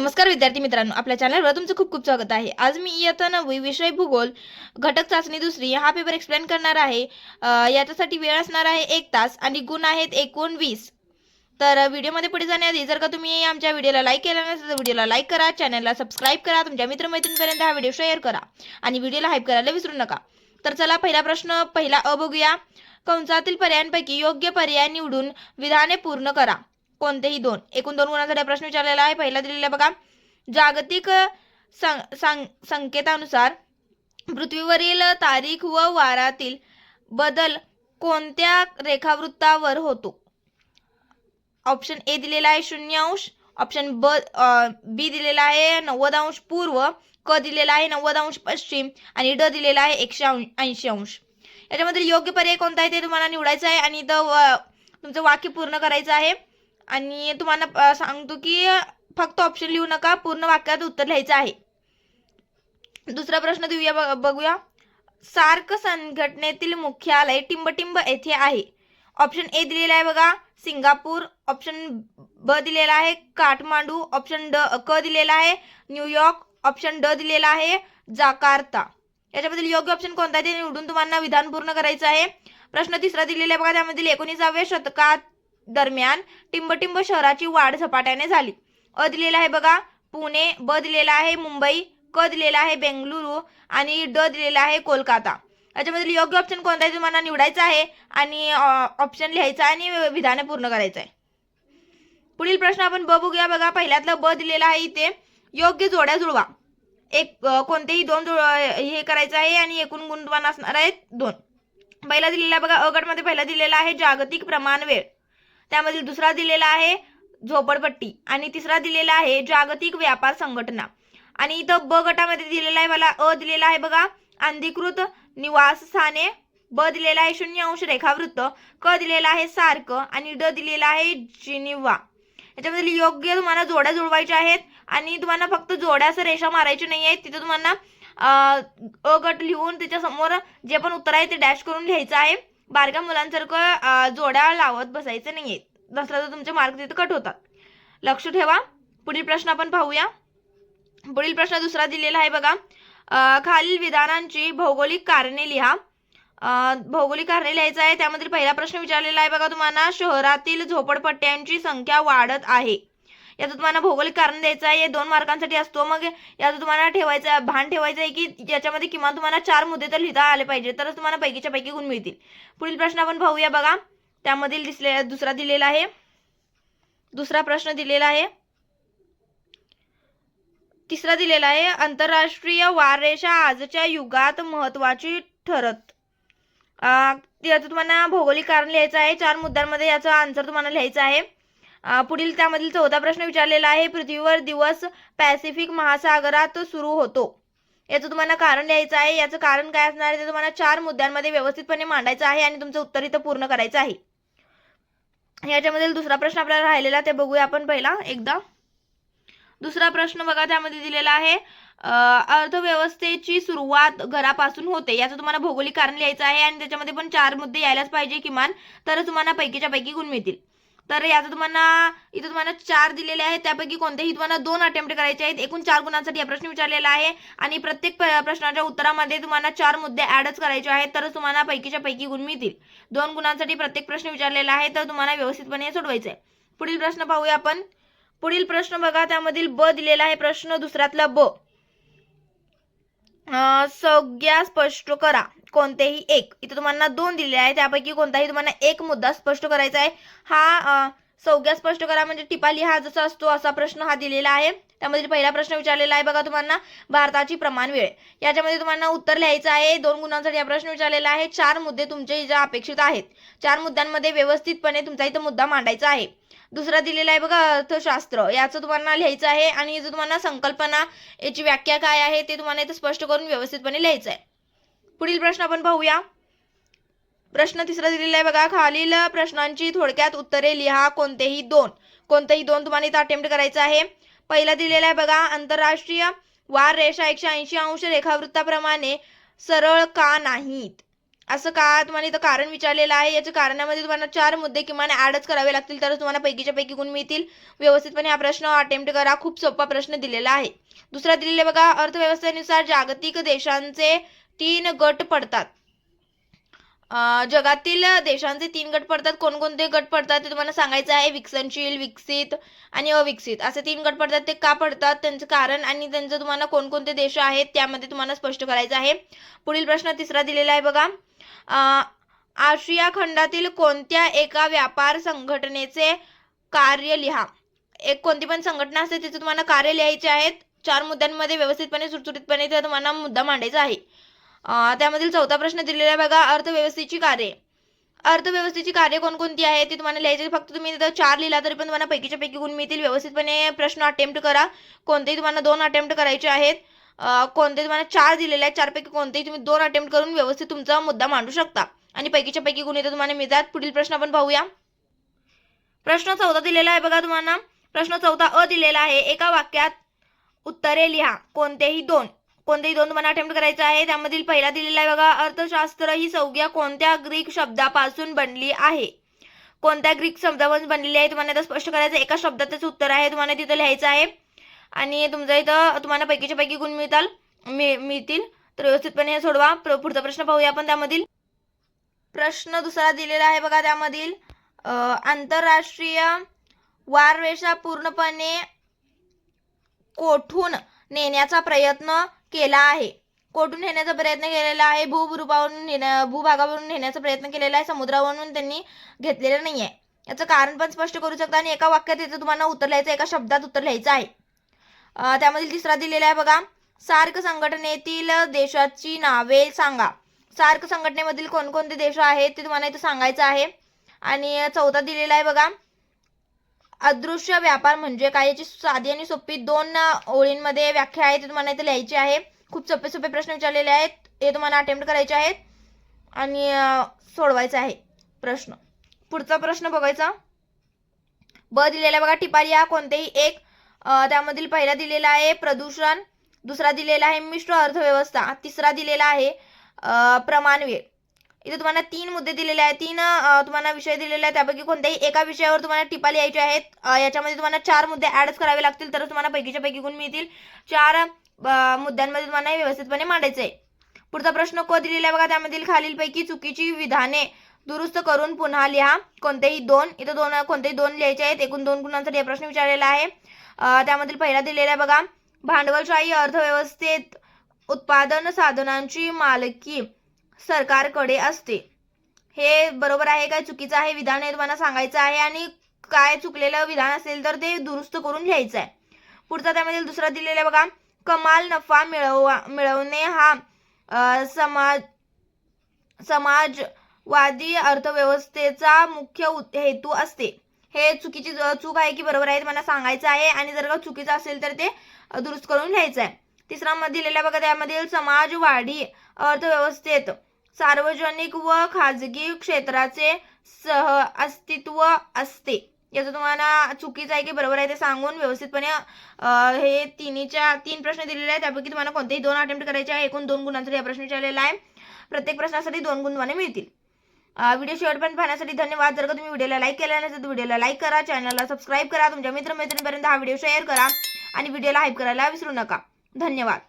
नमस्कार विद्यार्थी मित्रांनो आपल्या चॅनलवर तुमचं खूप खूप स्वागत आहे. आज मी इयत्ता नववी विषय भूगोल घटक चाचणी दुसरी हा पेपर एक्सप्लेन करणार आहे. याच्यासाठी वेळ असणार आहे एक तास आणि गुण आहेत एकूण वीस तर व्हिडिओमध्ये पुढे जाण्याआधी जर का तुम्ही आमच्या व्हिडिओला लाईक केला नसेल तर व्हिडिओला लाईक करा चॅनलला सबस्क्राईब करा तुमच्या मित्रमैत्रिणीपर्यंत हा व्हिडिओ शेअर करा आणि व्हिडिओला हाईप करायला विसरू नका. तर चला पहिला प्रश्न पहिला अ बघूया. कंसातील पर्यायांपैकी योग्य पर्याय निवडून विधाने पूर्ण करा. कोणतेही दोन. एकूण दोन गुणांसाठी प्रश्न विचारलेला आहे. पहिला दिलेला आहे बघा. जागतिक सं- सं- संकेतानुसार पृथ्वीवरील तारीख व वारातील बदल कोणत्या रेखावृत्तावर होतो? ऑप्शन ए दिलेला आहे शून्य अंश. ऑप्शन ब बी दिलेला आहे नव्वद अंश. पूर्व क दिलेला आहे नव्वद अंश. पश्चिम आणि ड दिलेला आहे एकशे ऐंशी अंश. याच्यामध्ये योग्य पर्याय कोणता आहे ते तुम्हाला निवडायचं आहे आणि इथं व- तुमचं वाक्य पूर्ण करायचं आहे. आणि तुम्हाला सांगतो की फक्त ऑप्शन लिहू नका पूर्ण वाक्यात उत्तर लिहायचं आहे. दुसरा प्रश्न देऊया बघूया. सार्क संघटनेतील मुख्यालय टिंबटिंब येथे आहे. ऑप्शन ए दिलेला आहे बघा सिंगापूर. ऑप्शन ब दिलेला आहे काठमांडू. ऑप्शन ड क दिलेला आहे न्यूयॉर्क ऑप्शन ड दिलेला आहे जाकार्ता. याच्याबद्दल योग्य ऑप्शन कोणता आहे ते निवडून तुम्हाला विधान पूर्ण करायचं आहे. प्रश्न तिसरा दिलेला आहे बघा त्यामधील एकोणीसाव्या शतकात दरम्यान टिंबटिंब शहराची वाढ झपाट्याने झाली. अ दिलेला आहे बघा पुणे ब दिलेला आहे मुंबई क दिलेला आहे बेंगलुरू आणि ड दिलेला आहे कोलकाता. याच्यामधील योग्य ऑप्शन कोणता आहे तुम्हाला निवडायचा आहे आणि ऑप्शन लिहायचा आहे आणि विधाने पूर्ण करायचं आहे पुढील प्रश्न आपण ब बघूया बघा पहिल्यातलं ब दिलेला आहे इथे योग्य जोड्या जुळवा. एक कोणतेही दोन जुळ हे करायचं आहे आणि एकूण गुणवान असणार आहेत दोन. पहिला दिलेला बघा अ गटमध्ये पहिला दिलेला आहे जागतिक प्रमाण वेळ. त्यामधील दुसरा दिलेला आहे झोपडपट्टी आणि तिसरा दिलेला आहे जागतिक व्यापार संघटना. आणि इथं ब गटामध्ये दिलेला आहे मला अ दिलेला आहे बघा. अंधिकृत निवासस्थाने ब दिलेला आहे शून्य अंश रेखावृत्त क दिलेला आहे सार्क आणि ड दिलेला आहे जिनिवा याच्यामध्ये योग्य तुम्हाला जोड्या जुळवायच्या आहेत आणि तुम्हाला फक्त जोड्यास रेषा मारायची नाही आहेत. तिथं तुम्हाला अ गट लिहून त्याच्यासमोर जे पण उत्तर आहे ते डॅश करून लिहायचं आहे. बारक्या मुलांसारखं जोड्या लावत बसायचं नाही आहेत. नसला तर तुमचे मार्क तिथे कट होतात. लक्ष ठेवा. पुढील प्रश्न आपण पाहूया. पुढील प्रश्न दुसरा दिलेला आहे बघा. खालील विधानांची भौगोलिक कारणे लिहा. भौगोलिक कारणे लिहायचं आहे. त्यामध्ये पहिला प्रश्न विचारलेला आहे बघा तुम्हाला. शहरातील झोपडपट्ट्यांची संख्या वाढत आहे. याचं तुम्हाला भौगोलिक कारण द्यायचं आहे. हे दोन मार्कांसाठी असतो. मग याचं तुम्हाला ठेवायचं भान ठेवायचं आहे की याच्यामध्ये किमान तुम्हाला चार मुद्दे तर लिहिता आले पाहिजे. तरच तुम्हाला पैकीच्या पैकी गुण मिळतील. पुढील प्रश्न आपण पाहूया बघा. त्यामधील दिसले दुसरा दिलेला आहे. दुसरा प्रश्न दिलेला आहे. तिसरा दिलेला आहे आंतरराष्ट्रीय वाररेषा आजच्या युगात महत्वाची ठरत. याचं तुम्हाला भौगोलिक कारण लिहायचं आहे. चार मुद्द्यांमध्ये याचा आन्सर तुम्हाला लिहायचा आहे. पुढील त्यामधील चौथा प्रश्न विचारलेला आहे. पृथ्वीवर दिवस पॅसिफिक महासागरात सुरू होतो. याचं तुम्हाला कारण लिहायचं आहे. याचं कारण काय असणार आहे? ते तुम्हाला चार मुद्द्यांमध्ये व्यवस्थितपणे मांडायचं आहे आणि तुमचं उत्तर इथं पूर्ण करायचं आहे. याच्यामधील दुसरा प्रश्न आपल्याला राहिलेला ते बघूया आपण पहिला एकदा. दुसरा प्रश्न बघा त्यामध्ये दिलेला आहे अर्थव्यवस्थेची सुरुवात घरापासून होते. याचं तुम्हाला भौगोलिक कारण लिहायचं आहे आणि त्याच्यामध्ये पण चार मुद्दे यायलाच पाहिजे किमान तर तुम्हाला पैकीच्या पैकी गुण मिळतील. तर याचं तुम्हाला इथं तुम्हाला चार दिलेले आहेत. त्यापैकी कोणतेही तुम्हाला दोन अटेम्प्ट करायचे आहेत. एकूण चार गुणांसाठी हा प्रश्न विचारलेला आहे. आणि प्रत्येक प- प्रश्नाच्या उत्तरामध्ये तुम्हाला चार मुद्दे ऍडच करायचे आहेत तरच तुम्हाला पैकीच्या पैकी गुण मिळतील. दोन गुणांसाठी प्रत्येक प्रश्न विचारलेला आहे तर तुम्हाला व्यवस्थितपणे सोडवायचं आहे पुढील प्रश्न पाहूया आपण. पुढील प्रश्न बघा त्यामधील ब दिलेला आहे प्रश्न दुसऱ्यातला ब. संज्ञा स्पष्ट करा. कोणतेही एक. इथे तुम्हाला दोन दिलेले आहे त्यापैकी कोणताही तुम्हाला एक मुद्दा स्पष्ट करायचा आहे. हा संज्ञा स्पष्ट करा. म्हणजे टिपा लिहा जसा असतो असा प्रश्न हा दिलेला आहे. त्यामध्ये पहिला प्रश्न विचारलेला आहे बघा तुम्हाला. भारताची प्रमाण वेळ. याच्यामध्ये तुम्हाला उत्तर लिहायचं आहे. दोन गुणांसाठी हा प्रश्न विचारलेला आहे. चार मुद्दे तुमचे ज्या अपेक्षित आहेत. चार मुद्द्यांमध्ये व्यवस्थितपणे तुमचा इथं मुद्दा मांडायचा आहे. दुसरा दिलेला आहे बघा अर्थशास्त्र. याचं तुम्हाला लिहायचं आहे. आणि जो तुम्हाला संकल्पना याची व्याख्या काय आहे ते तुम्हाला इथं स्पष्ट करून व्यवस्थितपणे लिहायचं आहे. पुढील प्रश्न आपण पाहूया. प्रश्न तिसरा दिलेला आहे बघा. खालील प्रश्नांची थोडक्यात उत्तरे लिहा. कोणतेही दोन. कोणतेही दोन तुम्हाला इथं अटेम्प्ट करायचं आहे. पहिला दिलेला आहे बघा. आंतरराष्ट्रीय वार रेषा एकशे ऐंशी अंश रेखावृत्ताप्रमाणे सरळ का नाहीत? असं का तुम्हाला इथं कारण विचारलेलं आहे? याच्या कारणामध्ये तुम्हाला चार मुद्दे किमान ॲडच करावे लागतील तरच तुम्हाला पैकीच्या पैकी गुण मिळतील. व्यवस्थितपणे हा प्रश्न अटेम्प्ट करा. खूप सोपा प्रश्न दिलेला आहे. दुसरा दिलेला बघा. अर्थव्यवस्थेनुसार जागतिक देशांचे तीन गट पडतात. जगातील देशांचे तीन गट पडतात. कोणकोणते गट पडतात ते तुम्हाला सांगायचं आहे. विकसनशील विकसित आणि अविकसित. असे तीन गट पडतात. ते का पडतात? त्यांचं कारण आणि त्यांचं तुम्हाला कोणकोणते देश आहेत त्यामध्ये तुम्हाला स्पष्ट करायचं आहे. पुढील प्रश्न तिसरा दिलेला आहे बघा. आशिया खंडातील कोणत्या एका व्यापार संघटनेचे कार्य लिहा? एक कोणती पण संघटना असते तिथे तुम्हाला कार्य लिहायचे आहेत. चार मुद्द्यांमध्ये व्यवस्थितपणे सुटसुटीतपणे ते तुम्हाला मुद्दा मांडायचा आहे. त्यामधील चौथा प्रश्न दिलेला आहे बघा अर्थव्यवस्थेची कार्ये. अर्थव्यवस्थेची कार्य कोणकोणती आहेत ते तुम्हाला लिहायचे फक्त तुम्ही तिथं चार लिहिला तरी पण तुम्हाला पैकीच्या पैकी गुण मिळतील. व्यवस्थितपणे प्रश्न अटेम्प्ट करा. कोणतेही तुम्हाला दोन अटेम्प्ट करायचे आहेत. कोणते तुम्हाला चार दिलेले आहेत. चारपैकी कोणतेही तुम्ही दोन अटेम्प्ट करून व्यवस्थित तुमचा मुद्दा मांडू शकता. आणि पैकीच्या पैकी गुण इथं तुम्हाला मिळतात. पुढील प्रश्न आपण पाहूया. प्रश्न चौथा दिलेला आहे बघा तुम्हाला. प्रश्न चौथा अ दिलेला आहे. एका वाक्यात उत्तरे लिहा. कोणतेही दोन. कोणतेही दोन तुम्हाला अटेम्प्ट करायचं आहे. त्यामधील पहिला दिलेला आहे बघा अर्थशास्त्र ही संज्ञा कोणत्या ग्रीक शब्दापासून बनली आहे? कोणत्या ग्रीक शब्दापासून बनलेली आहे? तुम्हाला इथं स्पष्ट करायचं आहे. एका शब्दातच उत्तर आहे. तुम्हाला तिथं लिहायचं आहे. आणि तुमच्या इथं तुम्हाला पैकीच्या पैकी गुण मिळताल. मिळ- मिळतील. तर व्यवस्थितपणे हे सोडवा. प्र- पुढचा प्रश्न पाहूया आपण त्यामधील. प्रश्न दुसरा दिलेला आहे बघा त्यामधील. आंतरराष्ट्रीय वारवेषा पूर्णपणे कोठून नेण्याचा प्रयत्न केला आहे. कोठून नेण्याचा प्रयत्न केलेला आहे भूभूभागावरून नेण्या भूभागावरून नेण्याचा प्रयत्न केलेला आहे समुद्रावरून त्यांनी घेतलेलं नाही आहे याचं कारण पण स्पष्ट करू शकता आणि एका वाक्यात इथं तुम्हाला उत्तर लिहायचं एका शब्दात उत्तर लिहायचं आहे. त्यामधील तिसरा दिलेला आहे बघा. सार्क संघटनेतील देशाची नावे सांगा. सार्क संघटनेमधील कोणकोणते देश आहेत ते तुम्हाला इथं सांगायचं आहे. आणि चौथा दिलेला आहे बघा. अदृश्य व्यापार म्हणजे काय? याची साधी आणि सोपी दोन ओळींमध्ये व्याख्या आहे ती तुम्हाला इथे लिहायची आहे. खूप सोपे सोपे प्रश्न विचारलेले आहेत हे तुम्हाला अटेम्प्ट करायचे आहेत आणि सोडवायचा आहे प्रश्न. पुढचा प्रश्न बघायचा. ब दिलेला बघा टिपारी हा कोणतेही एक त्यामधील पहिला दिलेला आहे प्रदूषण दुसरा दिलेला आहे मिश्र अर्थव्यवस्था तिसरा दिलेला आहे प्रमाण वेळ. इथे तुम्हाला तीन मुद्दे दिलेले आहेत. तीन तुम्हाला विषय दिलेले आहेत. त्यापैकी कोणत्याही एका विषयावर तुम्हाला टिपा लिहायचे आहेत. याच्यामध्ये तुम्हाला चार मुद्दे ऍडच करावे लागतील तरच तुम्हाला पैकीच्या पैकी गुण मिळतील. चार मुद्द्यांमध्ये तुम्हाला व्यवस्थितपणे मांडायचं आहे पुढचा प्रश्न को दिलेला आहे बघा त्यामधील खालीलपैकी चुकीची विधाने दुरुस्त करून पुन्हा लिहा. कोणतेही दोन इथं दोन कोणतेही दोन लिहायचे आहेत. एकूण दोन गुणांसाठी हा प्रश्न विचारलेला आहे. त्यामधील पहिला दिलेला आहे बघा भांडवलशाही अर्थव्यवस्थेत उत्पादन साधनांची मालकी. सरकारकडे असते. हे बरोबर आहे काय चुकीचं आहे? विधान हे तुम्हाला सांगायचं आहे आणि काय चुकलेलं विधान असेल तर ते दुरुस्त करून घ्यायचं आहे. पुढचा त्यामध्ये दुसरा दिलेला बघा. कमाल नफा मिळवा मिळवणे हा समाज समाजवादी अर्थव्यवस्थेचा मुख्य उत- हेतू असते. हे चुकीची चूक आहे की बरोबर आहे मला सांगायचं आहे आणि जर का चुकीचं असेल तर ते दुरुस्त करून घ्यायचं आहे. तिसरा मध्ये दिलेला बघा त्यामधील समाजवाढी अर्थव्यवस्थेत सार्वजनिक व खाजगी क्षेत्राचे सह अस्तित्व असते. याचं तुम्हाला चुकीचं आहे की बरोबर आहे ते सांगून व्यवस्थितपणे हे तिन्हीच्या तीन प्रश्न दिलेले आहेत. त्यापैकी तुम्हाला कोणतेही दोन अटेम्प्ट करायचे आहे एकूण दोन गुणांसाठी हा प्रश्न विचारलेला आहे. प्रत्येक प्रश्नासाठी दोन गुण तुम्हाला मिळतील व्हिडिओ शेवटपर्यंत पाहण्यासाठी धन्यवाद. जर का तुम्ही व्हिडिओला लाईक केला नसेल तर व्हिडिओला लाईक करा चॅनलला सबस्क्राईब करा. तुमच्या मित्रमैत्रिणीपर्यंत हा व्हिडिओ शेअर करा आणि व्हिडिओला हाईप करायला विसरू नका. धन्यवाद.